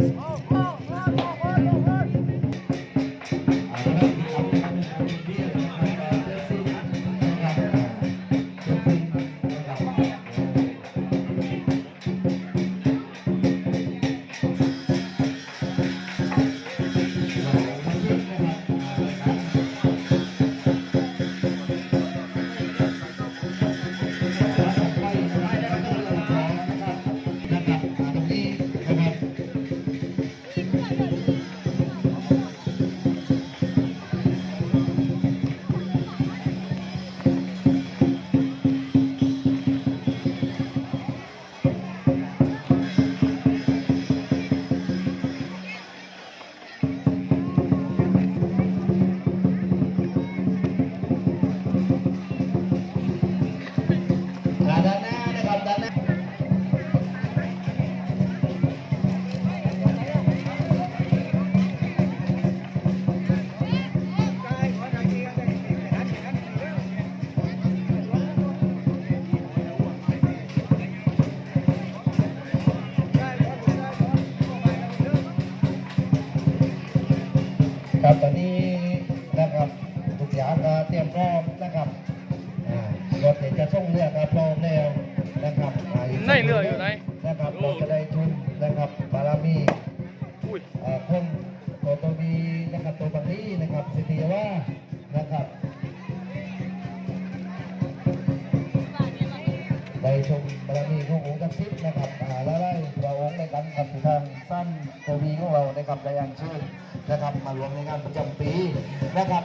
ด้ ครับตอนนี้นะครับทุกอย่างก็เตรียมพร้อมนะครับอ่ารถเนี่ยจะส่งเรือก็พร้อมแล้วนะครับาไหนเรืออยู่ไหนนะครับเราจะได้ชุนนะครับบารมีอุ้ยเอ่อคนโตโตบีนะครับตัวบางนี้นะครับสิทธิว่านะครับ ได้ชมบารมีขององค์ศักดิ์สิทธิ์นะครับและได้พระองค์ในการกับทางสั้นกวีของเรานะครับได้ยังเชิญนะครับ มารวมในงานประจำปีนะครับ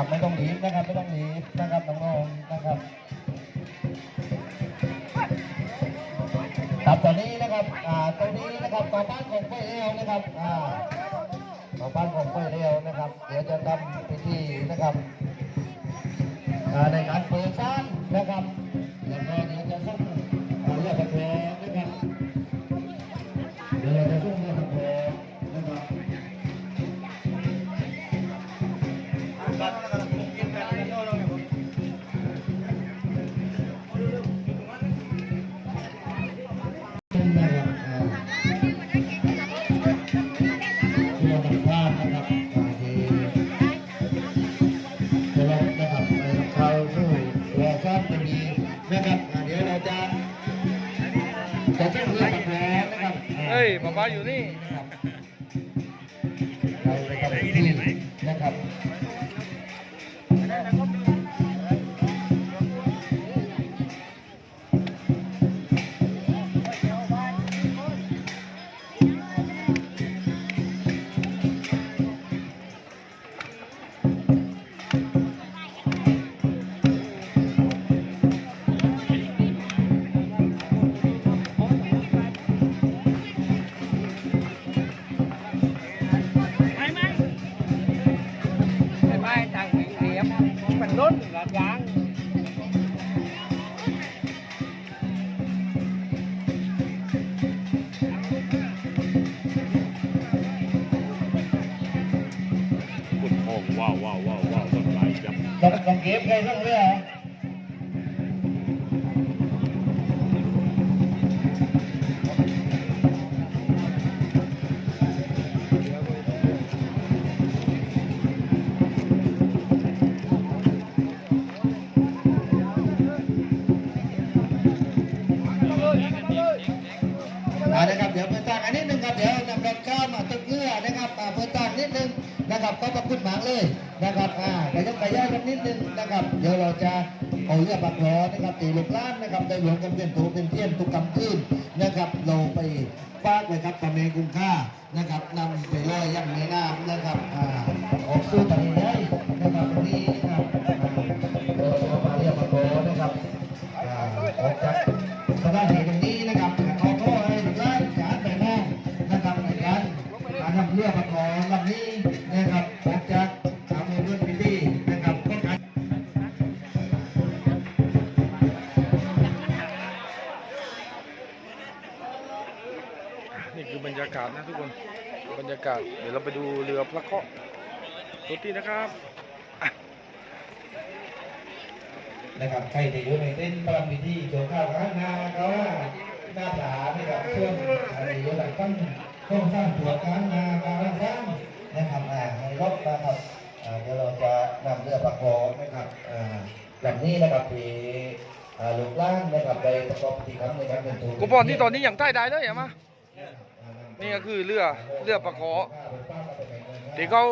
นะครับไม่ต้องหนีนะครับไม่ต้องหนีนะครับน้องๆนะครับครับตอนนี้นะครับอ่าตรงนี้นะครับก่อบ้านของไฟเอวนะครับอ่าก่อบ้านของไฟเอวนะครับ เดี๋ยวจะทำพิธีนะครับอ่าในการเปิดร้านนะครับ เฮ้ยป๊าป๊าอยู่นี่นะครับเราไปทำพิธีนะครับ ว้าวว้าวว้าวว้าวต้นไม้ยับต้องต้องเก็บใครต้องเรืออ่านะครับเดี๋ยวเปิดตางอันนิดนึงครับเดี๋ยวนำรถข้ามมาตึกเรือนะครับอ่าเปิดตางนิดนึง นะครับก็ประคุณหมางเลยนะครับอ่าเดี๋ยวจะไปย่อยกันนิดนึงนะครับเดี๋ยวเราจะเอาเรือปักล้อนะครับตีลูกล้านนะครับได้หลวงกันเป็นถูเป็นเทียนทุกกำคืนนะครับเราไปฟากไว้ครับประเมกุงค่านะครับนำไปลอยย่ำในน้ำนะครับอ่าออกสู่ทะเลใหญ่นะครับตรงนี้นะครับเราเอามาเรียกปักล้อนะครับอ่าออกจากากาศ เดี๋ยวเราไปดูเรือพระเคราะห์ตัวที่นะครับนะครับใครที่อยู่ในเต้นประพิธีโจข้าวข้างนาเขาว่าหน้าผานะครับช่วงอะไรอยู่หลังต้นโครงสร้างตัวกลางนาการสร้างนะครับอ่าในรถนะครับอ่าเดี๋ยวเราจะนำเรือประกอบนะครับอ่าลำนี้นะครับที่อ่าลูกล่างนะครับไปประกอบพิธีครั้งในครั้งหนึ่งถูกกูบอกที่ตอนนี้อย่างใต้ได้เลยเหรอมา นี่ก็คือเรือเรือประกอที่เขา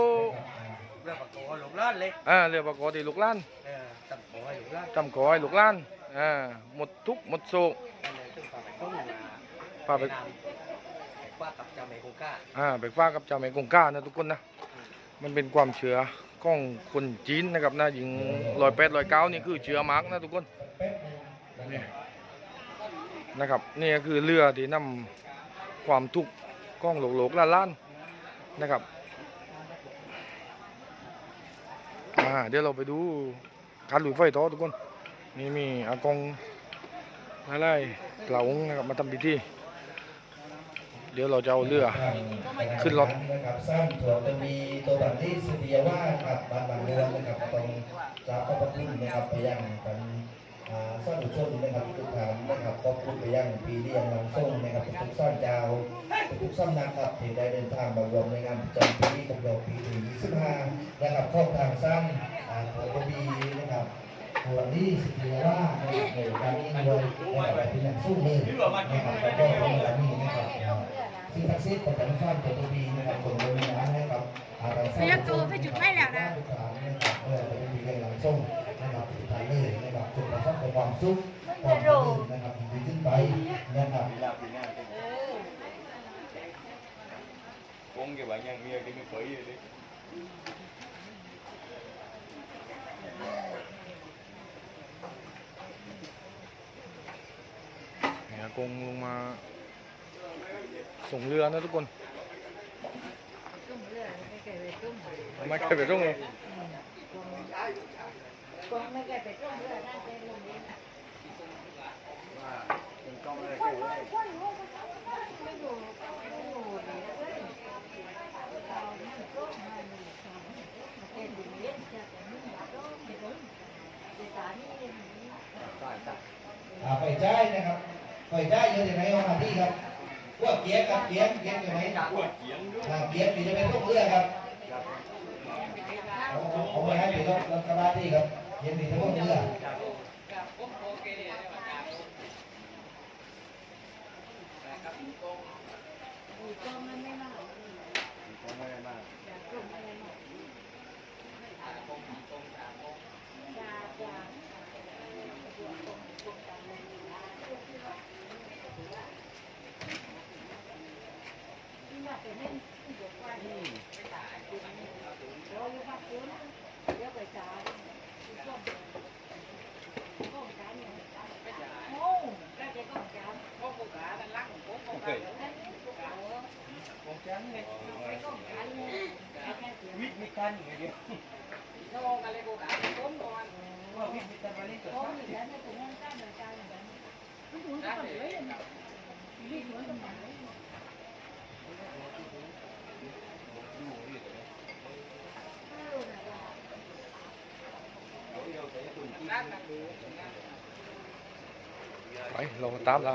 เรื่องปากโกหลงล้านเลยอ่าเรือประกอที่ลูกล้านเออตับโกให้หลงล้านจำขอให้ลูกล้านอ่าหมดทุกข์หมดโศกนั่นเลยซึ่งปากต้นมาพาไปว่ากับเจ้าเมกุก้าอ่าไปฟ้ากับเจ้าแม่กงก้านะทุกคนนะมันเป็นความเชื่อของคนจีนนะครับนะยิงลอยแปดลอยเก้านี่คือเชื่อมาร์กนะทุกคนนี่นะครับนี่ก็คือเรือที่นำความทุกข์ ของโลกโลกล้านล้านๆนะครับอ่าเดี๋ยวเราไปดูการลุยไฟต่อทุกคน นี่มีอากงไล่ๆเหลานะครับมาทำพิธีเดี๋ยวเราจะเอาเรือขึ้นรถนะครับสร้างถั่วจะมีตัวบัตรที่สุริยว่าสกับบานบางเรือนนะครับตรงกราบขอบพระคุณนะครับไปยังกัน อ่าสร้างอุชนนะครับทุกฐานนะครับขอบคุณไปยังปีเลี้ยงลำส่งนะครับทุกสร้างเจ้าทุกสำนักครับที่ได้เดินทางมารวมในงานประจำปีกับเราปีที่25นะครับเข้าทางสร้างอ่าถั่วจะมีนะครับตัวนี้สุริยว่าสนะครับในการนี้ด้วยนะครับเป็นอย่างสู้เลยนะครับแล้วก็เป็นอย่างนี้นะครับสิ่งศักดิ์สิทธิ์ประจำสร้างตัวดีนะครับคนโบราณนะครับอาศัยสร้างพยักตัวไปจุดไม่แล้วนะทุกฐานนะครับเออจะมีเรื่องหลังส่งนะครับทุกฐานเลยนะครับจุดประทับแต่ความสุขความเจริญนะครับดีขึ้นไปนะครับ con cái bạn nhân mía cái mới khởi vậy đi เนี่ย อากงลงมาส่งเรือนะทุกคนไม่เคยไปส่งเลยอ่าไปจ่ายนะครับไปจ่ายเยอะอย่างไรเอามาที่ครับพวกเกียร์กับเกียร์เกียร์อยู่ไหนอ่าเกียร์อยู่จะเป็นพวกเรือครับเอา เอาเอาไว้ให้ไปรถรถกระบะที่ครับเกียร์มีแต่พวกเรือ วิทย์มีกันอย่างเดียวว่าวิทย์มีกันมาเล่นกับข้าวไปเราตามเราเอา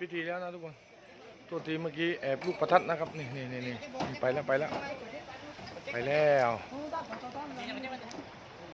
พิธีแล้วนะทุกคนตัวทีเมื่อกี้แอบลูกประทัดนะครับ นี่นี่นี่ไปแล้วไปแล้ว ไปแล้ว